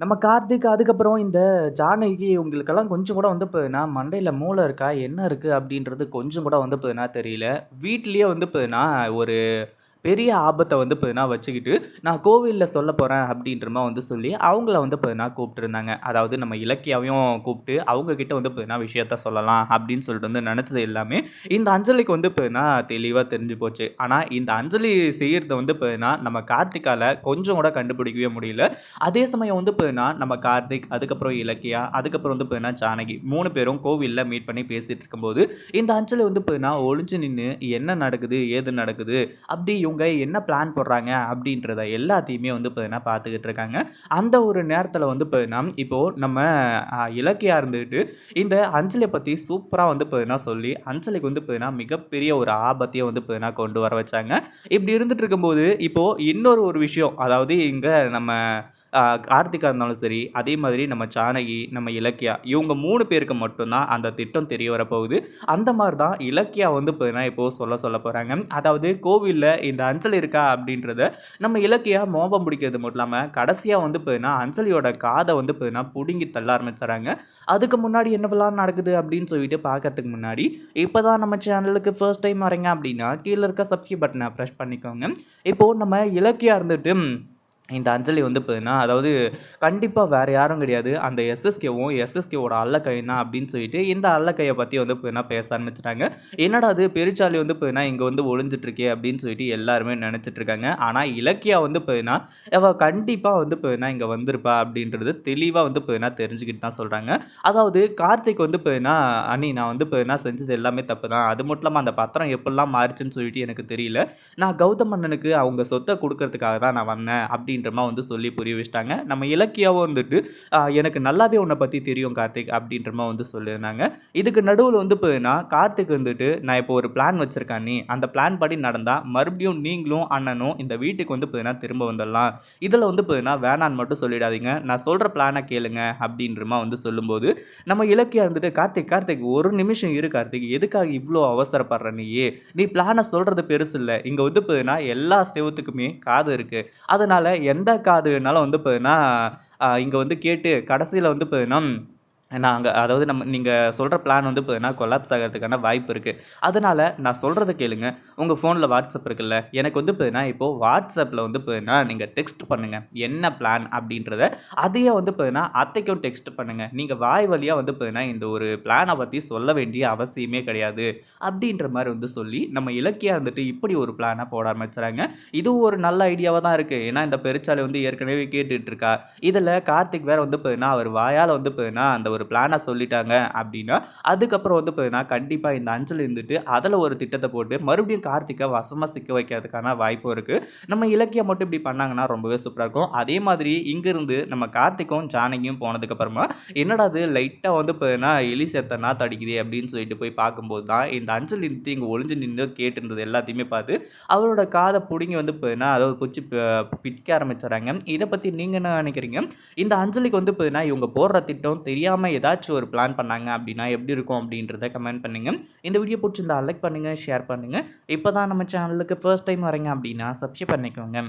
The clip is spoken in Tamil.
நம்ம கார்த்திக் அதுக்கப்புறம் இந்த ஜானகி உங்களுக்கெல்லாம் கொஞ்சம் கூட வந்து போதுன்னா மண்டையில் மூளை இருக்கா? என்ன இருக்குது அப்படின்றது கொஞ்சம் கூட வந்து போதுன்னா தெரியல. வீட்லேயே வந்து போதுன்னா ஒரு பெரிய ஆபத்தை வந்து பார்த்தீங்கன்னா வச்சுக்கிட்டு, நான் கோவிலில் சொல்லப் போகிறேன் அப்படின்ற வந்து சொல்லி, அவங்கள வந்து பார்த்தீங்கன்னா கூப்பிட்டுருந்தாங்க. அதாவது நம்ம இலக்கியாவையும் கூப்பிட்டு, அவங்கக்கிட்ட வந்து பார்த்தீங்கன்னா விஷயத்த சொல்லலாம் அப்படின்னு சொல்லிட்டு வந்து நினச்சது எல்லாமே, இந்த அஞ்சலிக்கு வந்து பார்த்தீங்கன்னா தெளிவாக தெரிஞ்சு போச்சு. ஆனால் இந்த அஞ்சலி செய்கிறத வந்து பார்த்தீங்கன்னா, நம்ம கார்த்திக்கால் கொஞ்சம் கூட கண்டுபிடிக்கவே முடியல. அதே சமயம் வந்து பார்த்தீங்கன்னா, நம்ம கார்த்திக், அதுக்கப்புறம் இலக்கியா, அதுக்கப்புறம் வந்து பார்த்தீங்கன்னா ஜானகி மூணு பேரும் கோவிலில் மீட் பண்ணி பேசிகிட்டு இருக்கும்போது, இந்த அஞ்சலி வந்து பார்த்தீங்கன்னா ஒளிஞ்சு நின்று என்ன நடக்குது? ஏது நடக்குது? அப்படி இவங்க என்ன பிளான் போடுறாங்க? அப்படின்றத எல்லாத்தையுமே வந்து பார்த்தீங்கன்னா பார்த்துக்கிட்டு இருக்காங்க. அந்த ஒரு நேரத்தில் வந்து பார்த்தீங்கன்னா, இப்போது நம்ம இலக்கியாக இலக்கியா இந்த அஞ்சலிய பற்றி சூப்பராக வந்து பார்த்தீங்கன்னா சொல்லி, அஞ்சலிக்கு வந்து பார்த்தீங்கன்னா மிகப்பெரிய ஒரு ஆபத்தையே வந்து பார்த்தீங்கன்னா கொண்டு வர வச்சாங்க. இப்படி இருந்துட்டு இருக்கும்போது, இப்போது இன்னொரு ஒரு விஷயம், அதாவது இங்கே நம்ம கார்த்திகா இருந்தாலும் சரி, அதே மாதிரி நம்ம ஜானகி, நம்ம இலக்கியா இவங்க மூணு பேருக்கு மட்டும்தான் அந்த திட்டம் தெரிய வரப்போகுது. அந்த மாதிரி தான் இலக்கியா வந்து பார்த்தீங்கன்னா இப்போ சொல்ல சொல்ல போகிறாங்க அதாவது கோவிலில் இந்த அஞ்சல் இருக்கா? அப்படின்றத நம்ம இலக்கியா மோபம் பிடிக்கிறது மட்டும் இல்லாமல் கடைசியாக வந்து பார்த்தீங்கன்னா அஞ்சலியோட காதை வந்து பார்த்தீங்கன்னா பிடுங்கி தள்ள ஆரம்பிச்சுறாங்க அதுக்கு முன்னாடி என்னவெல்லாம் நடக்குது அப்படின்னு சொல்லிட்டு பார்க்கறதுக்கு முன்னாடி, இப்போ தான் நம்ம சேனலுக்கு ஃபர்ஸ்ட் டைம் வரீங்க அப்படின்னா, கீழே இருக்க சப்ஸ்கிரைப் பட்டனை ப்ரெஷ் பண்ணிக்கோங்க. இப்போது நம்ம இலக்கியா இருந்துட்டு இந்த அஞ்சலி வந்து பார்த்தீங்கன்னா, அதாவது கண்டிப்பாக வேறு யாரும் கிடையாது. அந்த எஸ்எஸ்கேவும், எஸ்எஸ்கேவோட அல்லக்கையும் தான் அப்படின்னு சொல்லிட்டு, இந்த அல்லக்கையை பற்றி வந்து பார்த்தீங்கன்னா பேச ஆரம்பிச்சிட்டாங்க என்னடா இது பெருச்சாலி வந்து பார்த்தீங்கன்னா, இங்கே வந்து ஒளிஞ்சிட்டு அப்படின்னு சொல்லிட்டு எல்லாருமே நெனச்சிட்டு இருக்காங்க. ஆனா இலக்கியா வந்து பார்த்தீங்கன்னா, அவள் கண்டிப்பாக வந்து பார்த்தீங்கன்னா இங்கே வந்திருப்பா அப்படின்றது தெளிவாக வந்து பார்த்தீங்கன்னா தெரிஞ்சுக்கிட்டு தான் சொல்கிறாங்க அதாவது கார்த்திக் வந்து பார்த்தீங்கன்னா, "அண்ணி நான் வந்து பார்த்தீங்கன்னா செஞ்சது எல்லாமே தப்பு தான். அது மட்டும் இல்லாமல் அந்த பத்திரம் எப்படிலாம் மாறுச்சுன்னு சொல்லிட்டு எனக்கு தெரியல. நான் கௌதம் அண்ணனுக்கு அவங்க சொத்தை கொடுக்கறதுக்காக தான் நான் வந்தேன்." அப்படின்னு அப்படின்றமா வந்து சொல்லி புரிய வச்சுட்டாங்க. நம்ம இலக்கியாவும் வந்துட்டு, எனக்கு நல்லாவே உன்னை பற்றி தெரியும் கார்த்திக்." அப்படின்றமா வந்து சொல்லியிருந்தாங்க. இதுக்கு நடுவில் வந்து பார்த்தீங்கன்னா, கார்த்திக் வந்துட்டு, "நான் இப்போ ஒரு பிளான் வச்சுருக்கேன் நீ அந்த பிளான் படி நடந்தால் மறுபடியும் நீங்களும், அண்ணனும் இந்த வீட்டுக்கு வந்து பார்த்தீங்கன்னா திரும்ப வந்துடலாம். இதில் வந்து போயின்னா வேணான்னு மட்டும் சொல்லிடாதீங்க. நான் சொல்கிற பிளானை கேளுங்க." அப்படின்றமா வந்து சொல்லும்போது, நம்ம இலக்கியா இருந்துட்டு, "கார்த்திக், கார்த்திக் ஒரு நிமிஷம் இரு கார்த்திக். எதுக்காக இவ்வளோ அவசரப்படுற நீயே நீ பிளானை சொல்கிறது பெருசு இல்லை இங்கே வந்து பார்த்தீங்கன்னா எல்லா செவுத்துக்குமே காது இருக்கு. அதனால் எந்த காது வேணாலும் வந்து பார்த்தீங்கன்னா, இங்கே வந்து கேட்டு கடைசியில் வந்து பார்த்தீங்கன்னா, நாங்கள் அதாவது நம்ம நீங்கள் சொல்கிற பிளான் வந்து பார்த்தீங்கன்னா கொலாப்ஸ் ஆகிறதுக்கான வாய்ப்பு இருக்குது அதனால் நான் சொல்கிறத கேளுங்க. உங்கள் ஃபோனில் வாட்ஸ்அப் இருக்குல்ல, எனக்கு வந்து பார்த்தீங்கன்னா இப்போது வாட்ஸ்அப்பில் வந்து பார்த்தீங்கன்னா நீங்கள் டெக்ஸ்ட் பண்ணுங்கள் என்ன பிளான் அப்படின்றத. அதையே வந்து பார்த்தீங்கன்னா அத்தைக்கும் டெக்ஸ்ட் பண்ணுங்கள் நீங்கள் வாய் வழியாக வந்து பார்த்தீங்கன்னா இந்த ஒரு பிளானை பற்றி சொல்ல வேண்டிய அவசியமே கிடையாது." அப்படின்ற மாதிரி வந்து சொல்லி, நம்ம இலக்கியாக வந்துட்டு இப்படி ஒரு பிளானை போட ஆரம்பிச்சுறாங்க இதுவும் ஒரு நல்ல ஐடியாவாக தான் இருக்குது ஏன்னா இந்த பெருச்சாலை வந்து ஏற்கனவே கேட்டுட்ருக்கா இருக்கா. கார்த்திக் வேறு வந்து பார்த்தீங்கன்னா, அவர் வாயால் வந்து பார்த்தீங்கன்னா அந்த ஒரு பிளானை சொல்லிட்டாங்க அப்படின்னா, அதுக்கப்புறம் வந்து பார்த்தீங்கன்னா கண்டிப்பாக இந்த அஞ்சல் இருந்துட்டு, அதில் ஒரு திட்டத்தை போட்டு மறுபடியும் கார்த்திகை வசமாக சிக்க வைக்கிறதுக்கான வாய்ப்பும் இருக்குது நம்ம இலக்கியம் மட்டும் இப்படி பண்ணாங்கன்னா ரொம்பவே சூப்பராக இருக்கும். அதே மாதிரி இங்கிருந்து நம்ம கார்த்திக்கும், ஜானகியும் போனதுக்கப்புறமா "என்னடா இது லைட்டாக வந்து பார்த்தீங்கன்னா எலி செத்தனா தடிக்குதே அப்படின்னு சொல்லிட்டு போய் பார்க்கும்போது தான், இந்த அஞ்சல் இருந்துட்டு இங்கே ஒளிஞ்சு நின்று கேட்டுன்றது எல்லாத்தையுமே பார்த்து, அவரோட காதை பிடுங்கி வந்து பார்த்தீங்கன்னா, அதாவது குச்சி பிடிக்க ஆரம்பிச்சிடறாங்க. இதை பற்றி நீங்கள் என்ன நினைக்கிறீங்க? இந்த அஞ்சலிக்கு வந்து பார்த்தீங்கன்னா, இவங்க போடுற திட்டம் தெரியாமல் ஏதாச்சும் ஒரு பிளான் பண்ணாங்க அப்படின்னா எப்படி இருக்கும்? அப்படின்றத கமெண்ட் பண்ணுங்க. இந்த வீடியோ பிடிச்சிருந்தா லைக் பண்ணுங்க, ஷேர் பண்ணுங்க. இப்போ தான் நம்ம சேனலுக்கு ஃபர்ஸ்ட் டைம் வரீங்க அப்படின்னா சப்ஸ்கிரைப் பண்ணிக்கோங்க.